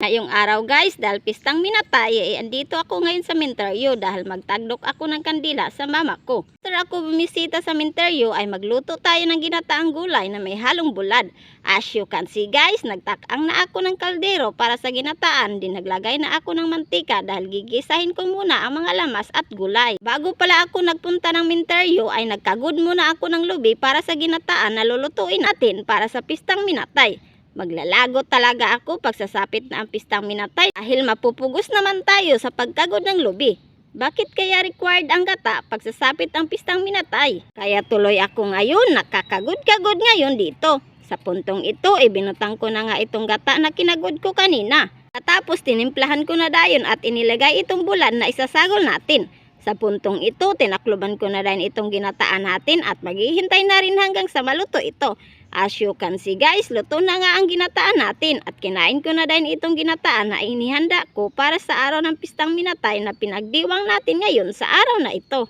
Ngayong araw guys, dahil pistang minatay, eh, andito ako ngayon sa Minteryo dahil magtagdok ako ng kandila sa mama ko. After ako bumisita sa Minteryo ay magluto tayo ng ginataang gulay na may halong bulad. As you can see guys, nagtakang na ako ng kaldero para sa ginataan. Din naglagay na ako ng mantika dahil gigisahin ko muna ang mga lamas at gulay. Bago pala ako nagpunta ng Minteryo ay nagkagod muna ako ng lubi para sa ginataan na lulutuin natin para sa pistang minatay. Maglalago talaga ako pagsasapit na ang pistang minatay dahil mapupugos naman tayo sa pagkagod ng lubi. Bakit kaya required ang gata pagsasapit ang pistang minatay? Kaya tuloy ako ngayon, nakakagod-kagod ngayon dito. Sa puntong ito, ibinutang ko na nga itong gata na kinagod ko kanina. At tapos tinimplahan ko na dayon at inilagay itong bulan na isasagol natin. Sa puntong ito, tinakluban ko na rin itong ginataan natin at maghihintay na rin hanggang sa maluto ito. As you can see guys, luto na nga ang ginataan natin at kinain ko na din itong ginataan na inihanda ko para sa araw ng pistang minatay na pinagdiwang natin ngayon sa araw na ito.